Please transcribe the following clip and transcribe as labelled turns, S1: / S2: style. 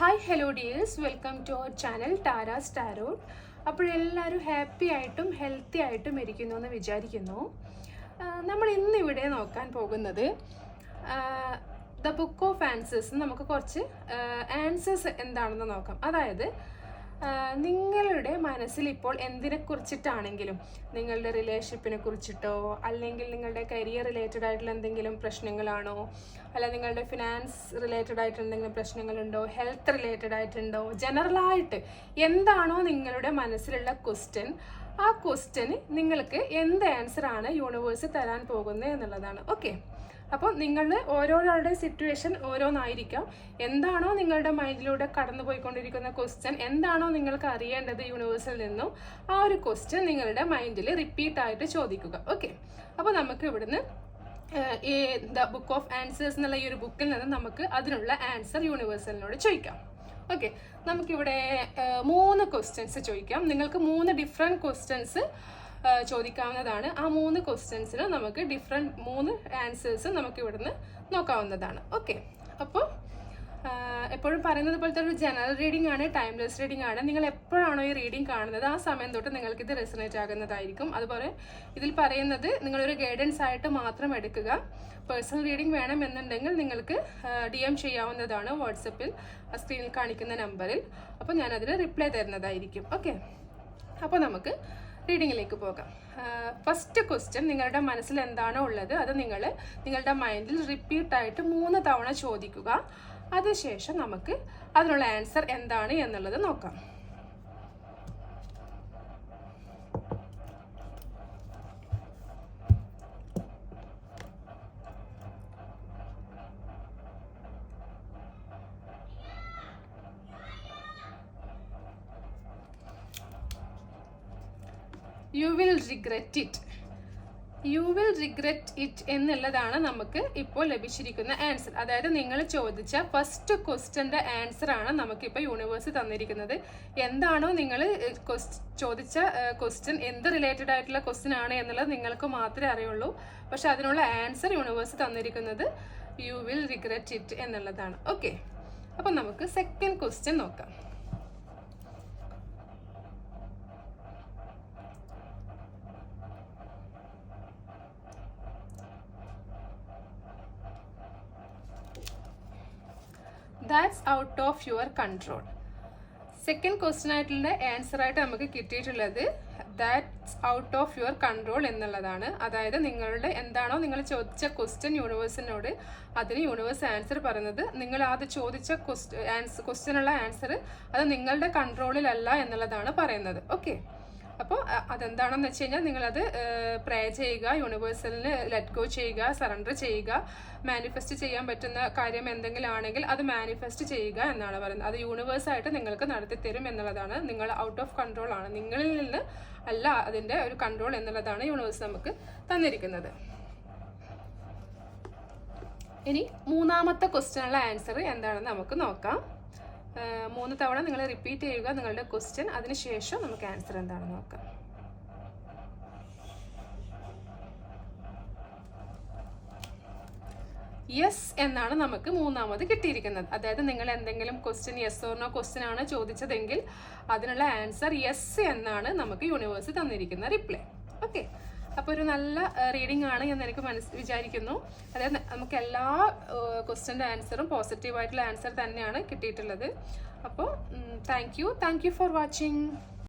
S1: Hi hello dears welcome to our channel ടാരാസ് സ്റ്റാരോഡ് അപ്പോഴെല്ലാവരും happy ആയിട്ടും ഹെൽത്തി ആയിട്ടും ഇരിക്കുന്നു എന്ന് വിചാരിക്കുന്നു നമ്മൾ ഇന്നിവിടെ നോക്കാൻ പോകുന്നത് ദ ബുക്ക് ഓഫ് ആൻസേഴ്സ് നമുക്ക് കുറച്ച് ആൻസേഴ്സ് എന്താണെന്ന് നോക്കാം. അതായത് നിങ്ങളുടെ മനസ്സിൽ ഇപ്പോൾ എന്തിനെ കുറിച്ചിട്ടാണെങ്കിലും നിങ്ങളുടെ റിലേഷൻഷിപ്പിനെ കുറിച്ചിട്ടോ അല്ലെങ്കിൽ നിങ്ങളുടെ കരിയർ റിലേറ്റഡ് ആയിട്ടുള്ള എന്തെങ്കിലും പ്രശ്നങ്ങളാണോ അല്ല നിങ്ങളുടെ ഫിനാൻസ് റിലേറ്റഡ് ആയിട്ട് എന്തെങ്കിലും പ്രശ്നങ്ങളുണ്ടോ ഹെൽത്ത് റിലേറ്റഡ് ആയിട്ടുണ്ടോ ജനറലായിട്ട് എന്താണോ നിങ്ങളുടെ മനസ്സിലുള്ള ക്വസ്റ്റ്യൻ ആ ക്വസ്റ്റ്യന് നിങ്ങൾക്ക് എന്ത് ആൻസർ ആണ് യൂണിവേഴ്സ് തരാൻ പോകുന്നത് എന്നുള്ളതാണ്. ഓക്കെ അപ്പോൾ നിങ്ങൾ ഓരോരാളുടെ സിറ്റുവേഷൻ ഓരോന്നായിരിക്കാം. എന്താണോ നിങ്ങളുടെ മൈൻഡിലൂടെ കടന്നു പോയിക്കൊണ്ടിരിക്കുന്ന ക്വസ്റ്റ്യൻ എന്താണോ നിങ്ങൾക്ക് അറിയേണ്ടത് യൂണിവേഴ്സിൽ നിന്നും ആ ഒരു ക്വസ്റ്റ്യൻ നിങ്ങളുടെ മൈൻഡിൽ റിപ്പീറ്റ് ആയിട്ട് ചോദിക്കുക. ഓക്കെ അപ്പോൾ നമുക്ക് ഇവിടുന്ന് ദ ബുക്ക് ഓഫ് ആൻസേഴ്സ് എന്നുള്ള ഈ ഒരു ബുക്കിൽ നിന്ന് നമുക്ക് അതിനുള്ള ആൻസർ യൂണിവേഴ്സലിനോട് ചോദിക്കാം. ഓക്കെ നമുക്കിവിടെ മൂന്ന് ക്വസ്റ്റ്യൻസ് ചോദിക്കാം. നിങ്ങൾക്ക് മൂന്ന് ഡിഫറെന്റ് ക്വസ്റ്റ്യൻസ് ചോദിക്കാവുന്നതാണ്. ആ മൂന്ന് ക്വസ്റ്റ്യൻസിന് നമുക്ക് ഡിഫറെന്റ് മൂന്ന് ആൻസേഴ്സ് നമുക്ക് ഇവിടുന്ന് നോക്കാവുന്നതാണ്. ഓക്കെ അപ്പോൾ എപ്പോഴും പറയുന്നത് പോലത്തെ ഒരു ജനറൽ റീഡിംഗ് ആണ് ടൈംലെസ് റീഡിംഗ് ആണ്. നിങ്ങൾ എപ്പോഴാണോ ഈ റീഡിംഗ് കാണുന്നത് ആ സമയം തൊട്ട് നിങ്ങൾക്ക് ഇത് റെസനേറ്റ് ആകുന്നതായിരിക്കും. അതുപോലെ ഇതിൽ പറയുന്നത് നിങ്ങളൊരു ഗൈഡൻസ് ആയിട്ട് മാത്രം എടുക്കുക. പേഴ്സണൽ റീഡിംഗ് വേണം എന്നുണ്ടെങ്കിൽ നിങ്ങൾക്ക് ഡി എം ചെയ്യാവുന്നതാണ് വാട്സപ്പിൽ സ്ക്രീനിൽ കാണിക്കുന്ന നമ്പറിൽ അപ്പോൾ ഞാനതിന് റിപ്ലൈ തരുന്നതായിരിക്കും. ഓക്കെ അപ്പോൾ നമുക്ക് റീഡിങ്ങിലേക്ക് പോകാം. ഫസ്റ്റ് ക്വസ്റ്റ്യൻ നിങ്ങളുടെ മനസ്സിൽ എന്താണോ ഉള്ളത് അത് നിങ്ങൾ നിങ്ങളുടെ മൈൻഡിൽ റിപ്പീറ്റായിട്ട് മൂന്ന് തവണ ചോദിക്കുക. അതിനുശേഷം നമുക്ക് അതിനുള്ള ആൻസർ എന്താണ് എന്നുള്ളത് നോക്കാം. You will regret it you will regret it എന്നുള്ളതാണ് നമുക്ക് ഇപ്പോൾ ലഭിച്ചിരിക്കുന്ന ആൻസർ അതായത് നിങ്ങൾ ചോദിച്ച ഫസ്റ്റ് ക്വസ്റ്റ്യന്റെ ആൻസർ ആണ് നമുക്കിപ്പോൾ യൂണിവേഴ്സ് തന്നിരിക്കുന്നത്. എന്താണോ നിങ്ങൾ ചോദിച്ച ക്വസ്റ്റ്യൻ എന്ത് റിലേറ്റഡ് ആയിട്ടുള്ള ക്വസ്റ്റ്യൻ ആണ് എന്നുള്ളത് നിങ്ങൾക്ക് മാത്രമേ അറിയുള്ളൂ. പക്ഷെ അതിനുള്ള ആൻസർ യൂണിവേഴ്സ് തന്നിരിക്കുന്നത് യു വിൽ റിഗ്രറ്റ് ഇറ്റ് എന്നുള്ളതാണ്. ഓക്കെ അപ്പം നമുക്ക് സെക്കൻഡ് ക്വസ്റ്റ്യൻ നോക്കാം. That's out of your control second question ആയിട്ടുള്ള ആൻസർ ആയിട്ട് നമുക്ക് കിട്ടിയിട്ടുള്ളത് that's out of your control എന്നുള്ളതാണ്. അതായത് നിങ്ങളുടെ എന്താണോ നിങ്ങൾ ചോദിച്ച ക്വസ്റ്റ്യൻ യൂണിവേഴ്സിനോട് അതിന് യൂണിവേഴ്സ് ആൻസർ പറയുന്നത്. നിങ്ങൾ അത് ചോദിച്ച ക്വസ്റ്റ് ആൻസർ ക്വസ്റ്റ്യനുള്ള ആൻസർ അത് നിങ്ങളുടെ കൺട്രോളിലല്ല എന്നുള്ളതാണ് പറയുന്നത്. ഓക്കെ അപ്പോൾ അതെന്താണെന്ന് വെച്ച് കഴിഞ്ഞാൽ നിങ്ങളത് പ്രേ ചെയ്യുക യൂണിവേഴ്സലിന് ലെറ്റ് ഗോ ചെയ്യുക സറണ്ടർ ചെയ്യുക മാനിഫെസ്റ്റ് ചെയ്യാൻ പറ്റുന്ന കാര്യം എന്തെങ്കിലും ആണെങ്കിൽ അത് മാനിഫെസ്റ്റ് ചെയ്യുക എന്നാണ് പറയുന്നത്. അത് യൂണിവേഴ്സായിട്ട് നിങ്ങൾക്ക് നടത്തി തരും എന്നുള്ളതാണ്. നിങ്ങൾ ഔട്ട് ഓഫ് കൺട്രോൾ ആണ്. നിങ്ങളിൽ നിന്ന് അല്ല അതിന്റെ ഒരു കൺട്രോൾ എന്നുള്ളതാണ് യൂണിവേഴ്സ് നമുക്ക് തന്നിരിക്കുന്നത്. ഇനി മൂന്നാമത്തെ ക്വസ്റ്റ്യനുള്ള ആൻസർ എന്താണെന്ന് നമുക്ക് നോക്കാം. മൂന്ന് തവണ നിങ്ങൾ റിപ്പീറ്റ് ചെയ്യുക നിങ്ങളുടെ ക്വസ്റ്റ്യൻ അതിനുശേഷം നമുക്ക് ആൻസർ എന്താണെന്ന് നോക്കാം. യെസ് എന്നാണ് നമുക്ക് മൂന്നാമത് കിട്ടിയിരിക്കുന്നത്. അതായത് നിങ്ങൾ എന്തെങ്കിലും ക്വസ്റ്റ്യൻ യെസ് ഓർണോ ക്വസ്റ്റ്യൻ ആണ് ചോദിച്ചതെങ്കിൽ അതിനുള്ള ആൻസർ യെസ് എന്നാണ് നമുക്ക് യൂണിവേഴ്സ് തന്നിരിക്കുന്ന റിപ്ലൈ ഓക്കെ അപ്പോൾ ഒരു നല്ല റീഡിംഗ് ആണ് എന്ന് എനിക്ക് മനസ്സ് വിചാരിക്കുന്നു. അതായത് നമുക്ക് എല്ലാ ക്വസ്റ്റ്യന്റെ ആൻസറും പോസിറ്റീവായിട്ടുള്ള ആൻസർ തന്നെയാണ് കിട്ടിയിട്ടുള്ളത്. അപ്പോൾ thank you thank you for watching